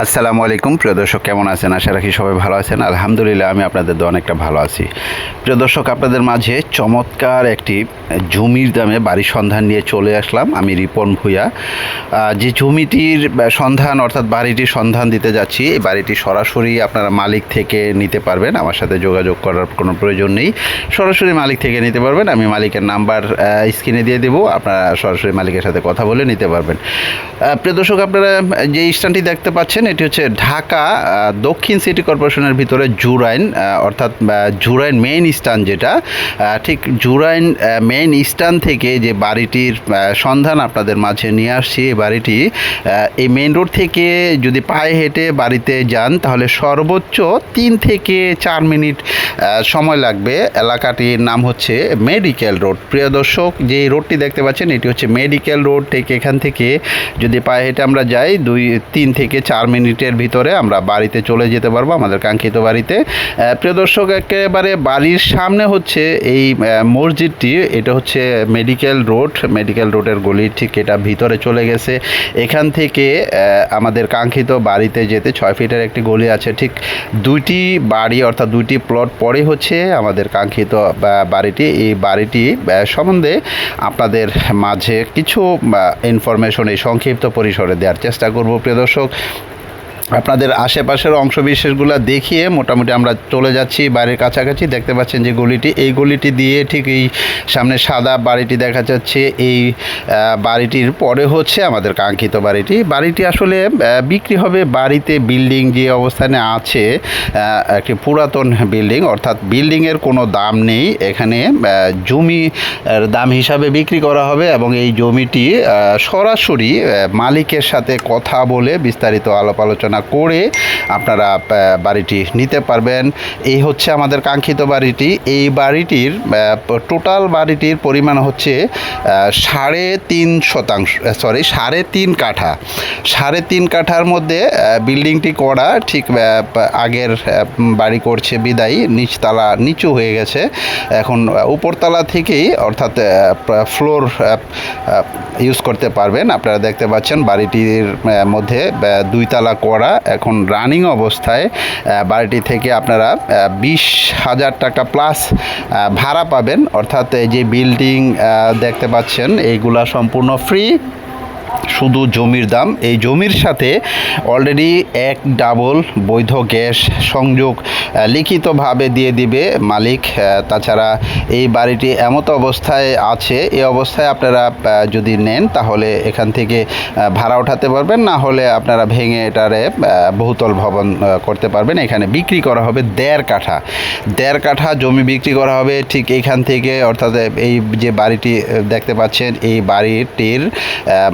আসসালামু আলাইকুম। প্রিয় দর্শক, কেমন আছেন? আশা রাখি সবাই ভালো আছেন। আলহামদুলিল্লাহ, আমি আপনাদের তো অনেকটা ভালো আছি। প্রিয় দর্শক, আপনাদের মাঝে চমৎকার একটি জমির দামে বাড়ির সন্ধান নিয়ে চলে আসলাম। আমি রিপন ভূয়া যে জমিটির সন্ধান অর্থাৎ বাড়িটির সন্ধান দিতে যাচ্ছি, এই বাড়িটি সরাসরি আপনারা মালিক থেকে নিতে পারবেন। আমার সাথে যোগাযোগ করার কোনো প্রয়োজন নেই। সরাসরি মালিক থেকে নিতে পারবেন। আমি মালিকের নাম্বার স্ক্রিনে দিয়ে দেবো। আপনারা সরাসরি মালিকের সাথে কথা বলে নিতে পারবেন। প্রিয় দর্শক, আপনারা যে স্ট্যান্ডটি দেখতে পাচ্ছেন এটি হচ্ছে ঢাকা দক্ষিণ সিটি কর্পোরেশনের ভিতরে জুরাইন অর্থাৎ জুরাইন মেইন স্টান যেটা ঠিক জুরাইন মেইন স্ট্যান্ড থেকে যে বাড়িটির সন্ধান আপনাদের মাঝে নিয়ে আসছি, এই বাড়িটি এই মেইন রোড থেকে যদি পায়ে হেঁটে বাড়িতে যান, তাহলে সর্বোচ্চ তিন থেকে চার মিনিট সময় লাগবে। এলাকাটির নাম হচ্ছে মেডিকেল রোড। প্রিয় দর্শক, যে রোডটি দেখতে পাচ্ছেন, এটি হচ্ছে মেডিকেল রোড। থেকে এখান থেকে যদি পায়ে হেঁটে আমরা যাই, দুই, তিন থেকে চার মিনিটের ভিতরে আমরা বাড়িতে চলে যেতে পারব আমাদের কাঙ্ক্ষিত বাড়িতে। প্রিয় দর্শক, একেবারে বাড়ির সামনে হচ্ছে এই মসজিদটি। এটা হচ্ছে মেডিকেল রোড। মেডিকেল রোডের গলি ঠিক এটা ভিতরে চলে গেছে। এখান থেকে আমাদের কাঙ্ক্ষিত বাড়িতে যেতে ছয় ফিটের একটি গলি আছে। ঠিক দুইটি বাড়ি অর্থাৎ দুইটি প্লট পরে হচ্ছে আমাদের কাঙ্ক্ষিত বাড়িটি। এই বাড়িটি সম্বন্ধে আপনাদের মাঝে কিছু ইনফরমেশন এই সংক্ষিপ্ত পরিসরে দেওয়ার চেষ্টা করব। প্রিয় দর্শক আপনাদের আশেপাশের অংশ বিশেষগুলো দেখিয়ে মোটামুটি আমরা চলে যাচ্ছি বাড়ির কাছাকাছি। দেখতে পাচ্ছেন যে গলিটি, এই গলিটি দিয়ে ঠিক এই সামনে সাদা বাড়িটি দেখা যাচ্ছে। এই বাড়িটির পরে হচ্ছে আমাদের কাঙ্ক্ষিত বাড়িটি। বাড়িটি আসলে বিক্রি হবে বাড়িতে বিল্ডিং যে অবস্থানে আছে একটি পুরাতন বিল্ডিং, অর্থাৎ বিল্ডিংয়ের কোনো দাম নেই। এখানে জমি দাম হিসাবে বিক্রি করা হবে এবং এই জমিটি সরাসরি মালিকের সাথে কথা বলে বিস্তারিত আলাপ আলোচনা করে আপনারা বাড়িটি নিতে পারবেন। এই হচ্ছে আমাদের কাঙ্ক্ষিত বাড়িটি। এই বাড়িটির টোটাল বাড়িটির পরিমাণ হচ্ছে সাড়ে তিন শতাংশ সরি সাড়ে তিন কাঠা। সাড়ে তিন কাঠার মধ্যে বিল্ডিংটি করা ঠিক আগের বাড়ি করছে বিদায়ী নিচতলা নিচু হয়ে গেছে। এখন উপরতলা থেকেই অর্থাৎ ফ্লোর ইউজ করতে পারবেন। আপনারা দেখতে পাচ্ছেন বাড়িটির মধ্যে আহ, দুই তালা করা। এখন রানিং অবস্থায় বাড়িটি থেকে আপনারা বিশ হাজার টাকা প্লাস ভাড়া পাবেন। অর্থাৎ এই যে বিল্ডিং দেখতে পাচ্ছেন, এইগুলা সম্পূর্ণ ফ্রি শুধু জমির দাম, এই জমির সাথে অলরেডি এক ডাবল বৈধ গ্যাস সংযোগ লিখিতভাবে দিয়ে দিবে মালিক। তাছাড়া এই বাড়িটি এমত অবস্থায় আছে এই অবস্থায় আপনারা যদি নেন তাহলে এখান থেকে ভাড়া উঠাতে পারবেন, না হলে আপনারা ভেঙে এটারে বহুতল ভবন করতে পারবেন। এখানে বিক্রি করা হবে দেড় কাঠা। দেড় কাঠা জমি বিক্রি করা হবে ঠিক এইখান থেকে, অর্থাৎ এই যে বাড়িটি দেখতে পাচ্ছেন, এই বাড়িটির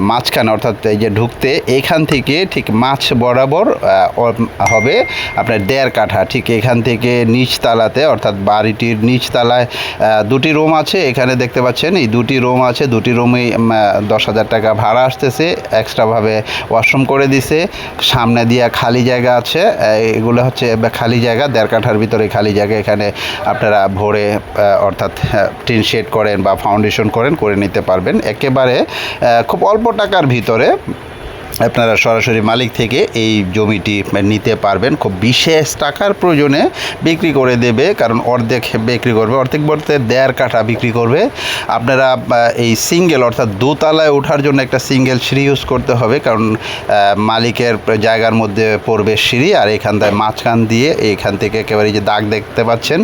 মাঝখানে অর্থাৎ এই যে ঢুকতে, এইখান থেকে ঠিক মাছ বরাবর হবে আপনার দেড় কাঠা। ঠিক এখান থেকে নিচতলাতে, অর্থাৎ বাড়িটির নিচতলায় দুটি রুম আছে। এখানে দেখতে পাচ্ছেন, এই দুটি রুম আছে। দুটি রুমে দশ হাজার টাকা ভাড়া আসতেছে। এক্সট্রাভাবে ওয়াশরুম করে দিছে। সামনে দিয়া খালি জায়গা আছে। এগুলো হচ্ছে খালি জায়গা দেড় কাঠার ভিতরে খালি জায়গা। এখানে আপনারা ভরে অর্থাৎ টিন শেড করেন বা ফাউন্ডেশন করেন, করে নিতে পারবেন। একেবারে খুব অল্প টাকার ভিতরে ভিতরে আপনারা সরাসরি মালিক থেকে এই জমিটি নিতে পারবেন। খুব বিশেষ টাকার প্রয়োজনে বিক্রি করে দেবে, কারণ অর্ধেক বিক্রি করবে, অর্ধেক বলতে দেড় কাঠা বিক্রি করবে। আপনারা এই সিঙ্গেল অর্থাৎ দোতলায় ওঠার জন্য একটা সিঙ্গেল সিঁড়ি ইউজ করতে হবে, কারণ মালিকের জায়গার মধ্যে পড়বে সিঁড়ি, আর এখান থেকে মাঝখান দিয়ে এইখান থেকে একেবারে যে দাগ দেখতে পাচ্ছেন,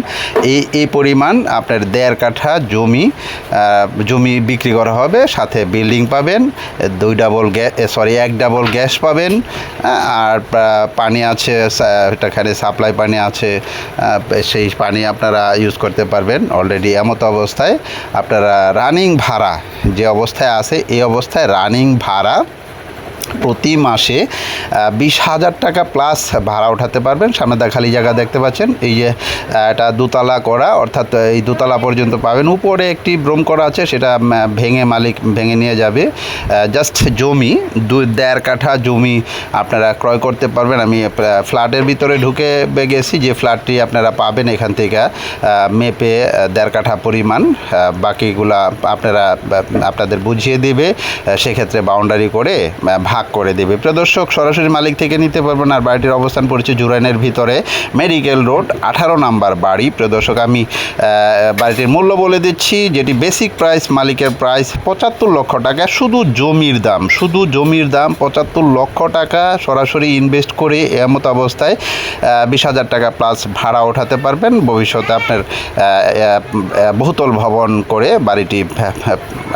এই এই পরিমাণ আপনার দেড় কাঠা জমি জমি বিক্রি করা হবে, সাথে বিল্ডিং পাবেন, দুই ডাবল গ্যাস সরি এক ডাবল গ্যাস পাবেন হ্যাঁ, আর পানি আছে এটাখানে সাপ্লাই পানি আছে সেই পানি আপনারা ইউজ করতে পারবেন অলরেডি এমত অবস্থায়। আপনারা রানিং ভাড়া যে অবস্থায় আছে এই অবস্থায় রানিং ভাড়া প্রতি মাসে বিশ হাজার টাকা প্লাস ভাড়া উঠাতে পারবেন। সামনে দা খালি জায়গা দেখতে পাচ্ছেন। এই যে এটা দোতলা করা, অর্থাৎ এই দোতলা পর্যন্ত পাবেন। উপরে একটি ব্রুম করা আছে, সেটা ভেঙে মালিক ভেঙে নিয়ে যাবে। জাস্ট জমি, দু, দেড় কাঠা জমি আপনারা ক্রয় করতে পারবেন। আমি ফ্ল্যাটের ভিতরে ঢুকে গেছি, যে ফ্ল্যাটটি আপনারা পাবেন এখান থেকে মেপে দেড় কাঠা পরিমাণ বাকিগুলা আপনারা আপনাদের বুঝিয়ে দেবে। সেক্ষেত্রে বাউন্ডারি করে ভাগ করে দেবে। প্রিয় দর্শক সরাসরি মালিক থেকে নিতে পারবেন আর বাড়িটির অবস্থান পড়েছে জুরাইনের ভিতরে মেডিকেল রোড আঠারো নাম্বার বাড়ি। প্রিয় দর্শক আমি বাড়িটির মূল্য বলে দিচ্ছি যেটি বেসিক প্রাইস মালিকের প্রাইস পঁচাত্তর লক্ষ টাকা শুধু জমির দাম শুধু জমির দাম পঁচাত্তর লক্ষ টাকা সরাসরি ইনভেস্ট করে এমত অবস্থায় বিশ হাজার টাকা প্লাস ভাড়া ওঠাতে পারবেন। ভবিষ্যতে আপনার বহুতল ভবন করে বাড়িটি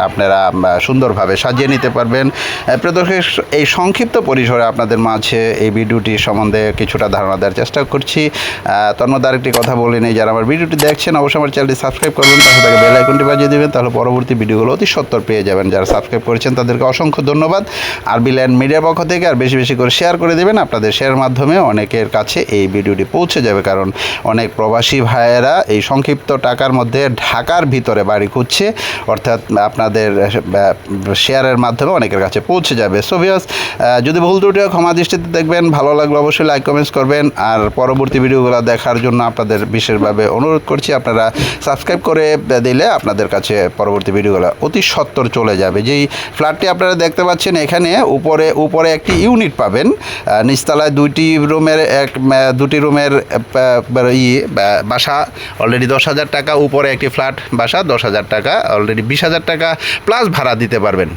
আপনারা সুন্দরভাবে সাজিয়ে নিতে পারবেন। আহ, প্রিয় দর্শক এই সংক্ষিপ্ত পরিসরে আপনাদের মাঝে এই ভিডিওটি সম্বন্ধে কিছুটা ধারণা দেওয়ার চেষ্টা করছি। তন্মধ্যে আরেকটি কথা বলে নেই, যারা আমার ভিডিওটি দেখছেন, অবশ্যই আমার চ্যানেলটি সাবস্ক্রাইব করবেন তাহলে তাকে বেল আইকনটি বাজিয়ে দেবেন, তাহলে পরবর্তী ভিডিওগুলো অতি সত্তর পেয়ে যাবেন। যারা সাবস্ক্রাইব করেছেন, তাদেরকে অসংখ্য ধন্যবাদ। আরবি ল্যান্ড মিডিয়ার পক্ষ থেকে আর বেশি বেশি করে শেয়ার করে দেবেন। আপনাদের শেয়ার মাধ্যমে অনেকের কাছে এই ভিডিওটি পৌঁছে যাবে, কারণ অনেক প্রবাসী ভাইয়েরা এই সংক্ষিপ্ত টাকার মধ্যে ঢাকার ভিতরে বাড়ি খুঁজছে। অর্থাৎ আপনাদের শেয়ারের মাধ্যমে অনেকের কাছে পৌঁছে যাবে। সো ভিউয়ার্স যদি ভুল ত্রুটি হয়, ক্ষমা দৃষ্টিতে দেখবেন, ভালো লাগলে অবশ্যই লাইক কমেন্টস করবেন, আর পরবর্তী ভিডিওগুলো দেখার জন্য আপনাদের বিশেষভাবে অনুরোধ করছি, আপনারা সাবস্ক্রাইব করে দিলে আপনাদের কাছে পরবর্তী ভিডিওগুলো অতি সত্তর চলে যাবে। যেই ফ্ল্যাটটি আপনারা দেখতে পাচ্ছেন, এখানে উপরে উপরে একটি ইউনিট পাবেন নিচতলায় দুইটি রুমের এক দুটি রুমের ই বাসা অলরেডি দশ হাজার টাকা, উপরে একটি ফ্ল্যাট বাসা, দশ হাজার টাকা অলরেডি বিশ হাজার টাকা প্লাস ভাড়া দিতে পারবেন।